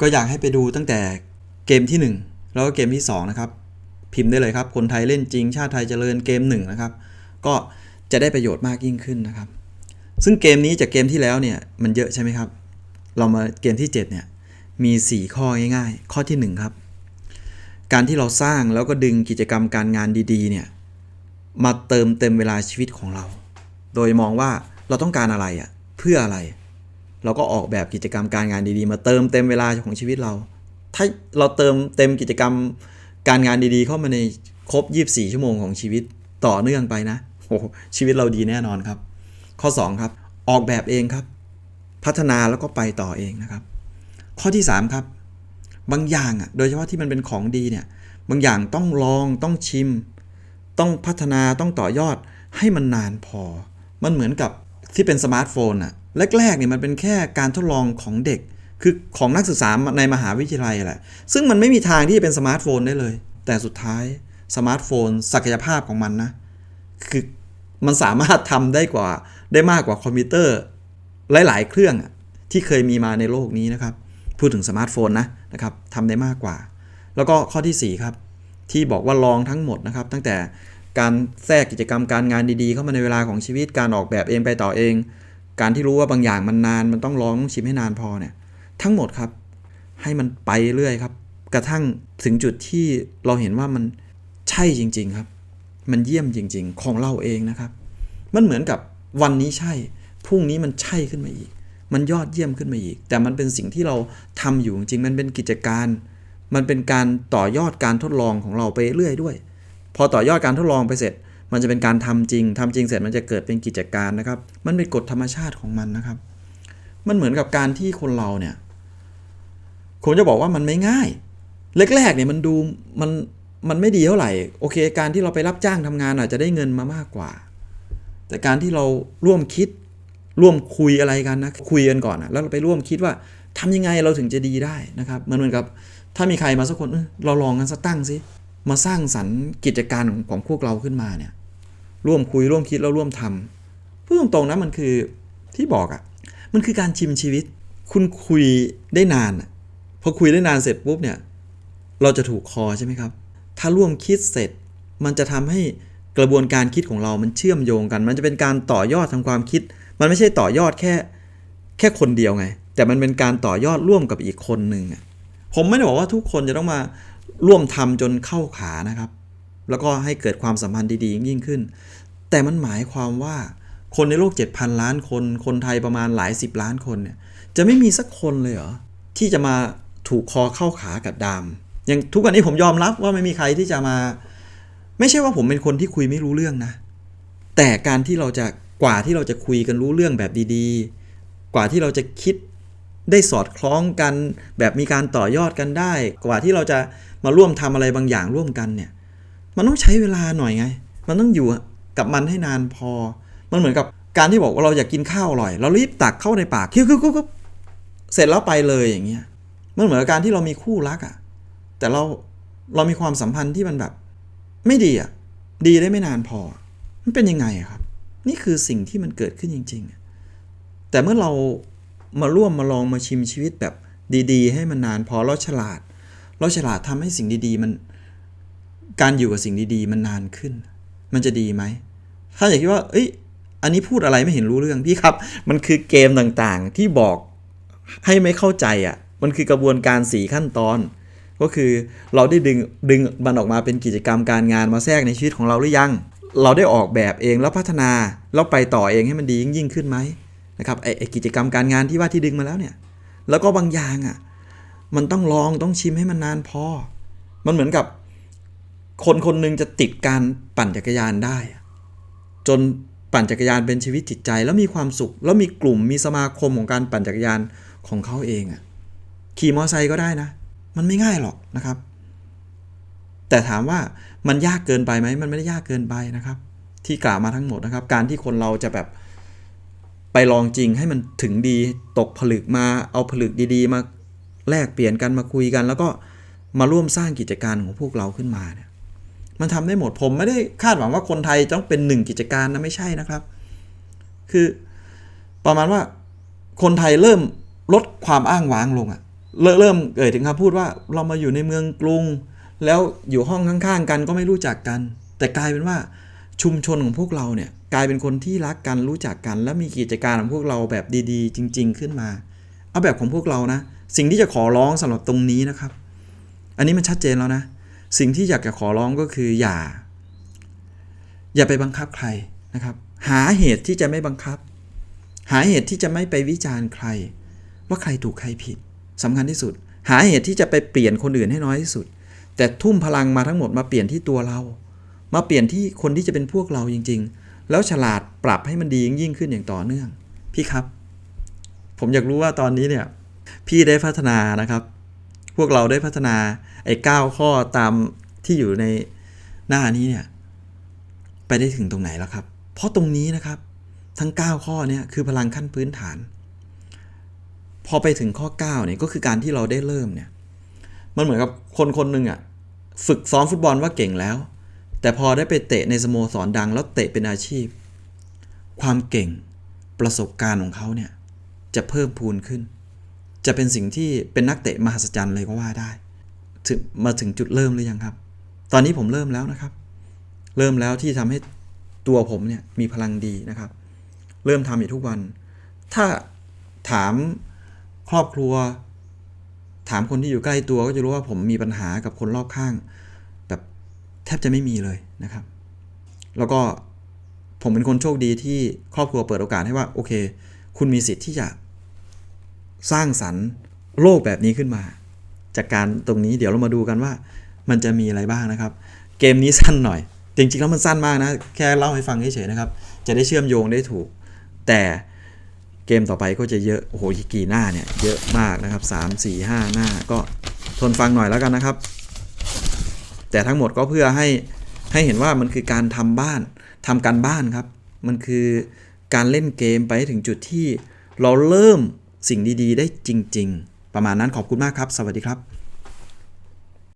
ก็อยากให้ไปดูตั้งแต่เกมที่ 1 แล้วก็เกมที่ 2 นะครับ พิมพ์ได้เลยครับ คนไทยเล่นจริง ชาติไทยเจริญเกม1นะครับ ก็จะได้ประโยชน์มากยิ่งขึ้นนะครับ ซึ่งเกมนี้จากเกมที่แล้วเนี่ยมันเยอะใช่ไหมครับ เรามาเกมที่ 7 เนี่ยมี 4 ข้อง่ายๆ ข้อที่ 1 ครับ การที่เราสร้างแล้วก็ดึงกิจกรรมการงานดีๆ เนี่ยมาเติมเต็มเวลาชีวิตของเรา โดยมองว่าเราต้องการอะไรอะ่ะเพื่ออะไร เราก็ออกแบบกิจกรรมการงานดีๆ มาเติมเต็มเวลาของชีวิตเรา ถ้าเราเติมเต็มกิจกรรมการงานดีๆ เข้ามาในครบ 24 ชั่วโมงของชีวิตต่อเนื่องไปนะโอ้โหชีวิตเราดีแน่นอนครับ ข้อ 2 ครับ ออกแบบเองครับ พัฒนาแล้วก็ไปต่อเองนะครับ ข้อที่ 3 ครับ บางอย่างอะโดยเฉพาะที่มันเป็นของดีเนี่ยบางอย่างต้องลองต้องชิม ต้องพัฒนาต้องต่อยอดให้มันนานพอ มันเหมือนกับที่เป็นสมาร์ทโฟนอะ แรกๆเนี่ยมันเป็นแค่การทดลองของเด็ก คือของนักศึกษาในมหาวิทยาลัยแหละ ซึ่งมันไม่มีทางที่จะเป็นสมาร์ทโฟนได้เลย แต่สุดท้ายสมาร์ทโฟน ศักยภาพของมันนะ คือมันสามารถทำได้กว่าได้มากกว่าคอมพิวเตอร์ หลาย ๆ เครื่องที่เคยมีมาในโลกนี้นะครับ พูดถึงสมาร์ทโฟนนะนะครับทำได้มากกว่า แล้วก็ข้อทีสี่4 ครับ ที่บอกว่าลองทั้งหมดนะครับ ตั้งแต่การแทรกกิจกรรมการงานดี ๆ เข้ามาในเวลาของชีวิตการออกแบบเองไปต่อเอง การที่รู้ว่าบางอย่างมันนาน มันต้องลองต้องชิมให้นานพอเนี่ย ทั้งหมดครับ ให้มันไปเรื่อยครับ กระทั่งถึงจุดที่เราเห็นว่ามันใช่จริง ๆครับ มันเยี่ยมจริง ๆ ของเราเองนะครับ มันเหมือนกับวันนี้ใช่พรุ่งนี้มันใช่ขึ้นมาอีก มันยอดเยี่ยมขึ้นมาอีก แต่มันเป็นสิ่งที่เราทำอยู่จริงๆมันเป็นกิจการ มันเป็นการต่อยอดการทดลองของเราไปเรื่อยด้วย พอต่อยอดการทดลองไปเสร็จ มันจะเป็นการทำจริงทำจริงเสร็จมันจะเกิดเป็นกิจการนะครับ มันเป็นกฎธรรมชาติของมันนะครับ มันเหมือนกับการที่คนเราเนี่ยผมจะบอกว่ามันไม่ง่ายแรกๆเนี่ยมันดูมันมันไม่ดีเท่าไหร่โอเค การที่เราไปรับจ้างทำงานอาจจะได้เงินมามากกว่า แต่การที่เราร่วมคิดร่วมคุยอะไรกันนะคุยกันก่อนนะแล้วเราไปร่วมคิดว่าทำยังไงเราถึงจะดีได้นะครับมันเหมือนกับถ้ามีใครมาสักคนเออเราลองกันสักตั้งสิมาสร้างสรรค์กิจการของของพวกเราขึ้นมาเนี่ย ร่วมคุยร่วมคิดแล้วร่วมทำพูดตรงๆนะมันคือที่บอกอะ่ะ มันคือการชิมชีวิต คุณคุยได้นานพอคุยได้นานเสร็จปุ๊บเนี่ย เราจะถูกคอใช่ไหมครับ ถ้าร่วมคิดเสร็จ มันจะทำให้กระบวนการคิดของเรามันเชื่อมโยงกัน มันจะเป็นการต่อยอดทางความคิด มันไม่ใช่ต่อยอดแค่ แค่คนเดียวไง แต่มันเป็นการต่อยอดร่วมกับอีกคนหนึ่งผมไม่ได้บอกว่าทุกคนจะต้องมาร่วมทำจนเข้าขานะครับ แล้วก็ให้เกิดความสัมพันธ์ดีๆยิ่งขึ้น แต่มันหมายความว่าคนในโลก 7,000 ล้านคน คนไทยประมาณหลายสิบล้านคนเนี่ย จะไม่มีสักคนเลยเหรอ ที่จะมาถูกคอเข้าขากับดาม อย่างทุกวันนี้ผมยอมรับว่าไม่มีใครที่จะมา ไม่ใช่ว่าผมเป็นคนที่คุยไม่รู้เรื่องนะ แต่การที่เราจะกว่าที่เราจะคุยกันรู้เรื่องแบบดีๆ กว่าที่เราจะคิดได้สอดคล้องกัน แบบมีการต่อยอดกันได้ กว่าที่เราจะมาร่วมทำอะไรบางอย่างร่วมกันเนี่ย มันต้องใช้เวลาหน่อยไง มันต้องอยู่กับมันให้นานพอ มันเหมือนกับการที่บอกว่าเราอยากกินข้าวอร่อย เรารีบตักเข้าในปากคิ้วๆๆเสร็จแล้วไปเลยอย่างเงี้ย มันเหมือนกับการที่เรามีคู่รักอะ่ะ แต่เราเรามีความสัมพันธ์ที่มันแบบ ไม่ดีอะ่ะ ดีได้ไม่นานพอ มันเป็นยังไงอะครับ นี่คือสิ่งที่มันเกิดขึ้นจริง ๆ แต่เมื่อเรามาร่วมมาลองมาชิมชีวิตแบบดี ๆ ให้มันนานพอเราฉลาด เราฉลาดทำให้สิ่งดี ๆ มัน การอยู่กับสิ่งดีๆ มันนานขึ้น มันจะดีไหม ถ้าอยากคิดว่า เอ้ย อันนี้พูดอะไรไม่เห็นรู้เรื่อง พี่ครับ มันคือเกมต่างๆ ที่บอกให้ไม่เข้าใจอะ่ะ มันคือกระบวนการสีขั้นตอน ก็คือเราได้ดึงดึงมันออกมาเป็นกิจกรรมการงานมาแทรกในชีวิตของเราหรือยัง เราได้ออกแบบเองแล้วพัฒนาแล้วไปต่อเองให้มันดียิ่งยิ่งขึ้นไหมนะครับไอไอกิจกรรมการงานที่ว่าที่ดึงมาแล้วเนี่ย แล้วก็บางอย่างอะ มันต้องลองต้องชิมให้มันนานพอ มันเหมือนกับ คนคนหนึ่งจะติดการปั่นจักรยานได้ จนปั่นจักรยานเป็นชีวิตจิตใจ แล้วมีความสุข แล้วมีกลุ่มมีสมาคมของการปั่นจักรยานของเขาเองอะขี่มอเตอร์ไซค์ก็ได้นะ มันไม่ง่ายหรอกนะครับ แต่ถามว่ามันยากเกินไปไหมมันไม่ได้ยากเกินไปนะครับ ที่กล่าวมาทั้งหมดนะครับ การที่คนเราจะแบบไปลองจริงให้มันถึงดีตกผลึกมาเอาผลึกดี ๆ มาแลกเปลี่ยนกันมาคุยกัน แล้วก็มาร่วมสร้างกิจการของพวกเราขึ้นมาเนี่ย มันทำได้หมดผมไม่ได้คาดหวังว่าคนไทยต้องเป็นหนึ่งกิจการนะไม่ใช่นะครับ คือประมาณว่าคนไทยเริ่มลดความอ้างว้างลงอะเริ่มเอ่ยถึงคำพูดว่าเรามาอยู่ในเมืองกรุง แล้วอยู่ห้องข้างๆ กันก็ไม่รู้จักกัน แต่กลายเป็นว่าชุมชนของพวกเราเนี่ยกลายเป็นคนที่รักกันรู้จักกัน และมีกิจการของพวกเราแบบดีๆ จริง ๆ ขึ้นมา เอาแบบของพวกเรานะ สิ่งที่จะขอร้องสำหรับตรงนี้นะครับ อันนี้มันชัดเจนแล้วนะ สิ่งที่อยากจะขอร้องก็คืออย่า อย่าไปบังคับใครนะครับ หาเหตุที่จะไม่บังคับ หาเหตุที่จะไม่ไปวิจารณ์ใคร ว่าใครถูกใครผิดสำคัญที่สุด หาเหตุที่จะไปเปลี่ยนคนอื่นให้น้อยที่สุด แต่ทุ่มพลังมาทั้งหมดมาเปลี่ยนที่ตัวเรา มาเปลี่ยนที่คนที่จะเป็นพวกเราจริง ๆ แล้วฉลาดปรับให้มันดียิ่งขึ้นอย่างต่อเนื่อง พี่ครับ ผมอยากรู้ว่าตอนนี้เนี่ย พี่ได้พัฒนานะครับ พวกเราได้พัฒนาไอ้เก้าข้อตามที่อยู่ในหน้านี้เนี่ยไปได้ถึงตรงไหนแล้วครับ เพราะตรงนี้นะครับทั้ง 9 ข้อเนี่ยคือพลังขั้นพื้นฐาน พอไปถึงข้อ9เนี่ยก็คือการที่เราได้เริ่มเนี่ยมันเหมือนกับคนคนหนึ่งอะ่ะฝึกซ้อมฟุตบอลว่าเก่งแล้ว แต่พอได้ไปเตะในสโมสรดังแล้วเตะเป็นอาชีพ ความเก่งประสบการณ์ของเขาเนี่ยจะเพิ่มพูนขึ้น จะเป็นสิ่งที่เป็นนักเตะมหัศจรรย์เลยก็ว่าได้ถึงมาถึงจุดเริ่มหรือยังครับ ตอนนี้ผมเริ่มแล้วนะครับ เริ่มแล้วที่ทำให้ตัวผมเนี่ยมีพลังดีนะครับ เริ่มทำอยู่ทุกวัน ถ้าถามครอบครัว ถามคนที่อยู่ใกล้ตัวก็จะรู้ว่าผมมีปัญหากับคนรอบข้าง แบบแทบจะไม่มีเลยนะครับ แล้วก็ผมเป็นคนโชคดีที่ครอบครัวเปิดโอกาสให้ว่าโอเค คุณมีสิทธิ์ที่จะ สร้างสรรค์โลกแบบนี้ขึ้นมา จากการตรงนี้เดี๋ยวเรามาดูกันว่า มันจะมีอะไรบ้างนะครับ เกมนี้สั้นหน่อย จริงๆแล้วมันสั้นมากนะ แค่เล่าให้ฟังเฉยๆนะครับ จะได้เชื่อมโยงได้ถูก แต่เกมต่อไปก็จะเยอะ โอ้โหกี่หน้าเนี่ย เยอะมากนะครับ 3 4 5 หน้าก็ทนฟังหน่อยแล้วกันนะครับ แต่ทั้งหมดก็เพื่อให้ให้เห็นว่ามันคือการทำบ้านทำการบ้านครับ มันคือการเล่นเกมไปถึงจุดที่เราเริ่ม สิ่งดีๆ ได้จริง ๆ ประมาณนั้นขอบคุณมากครับ สวัสดีครับ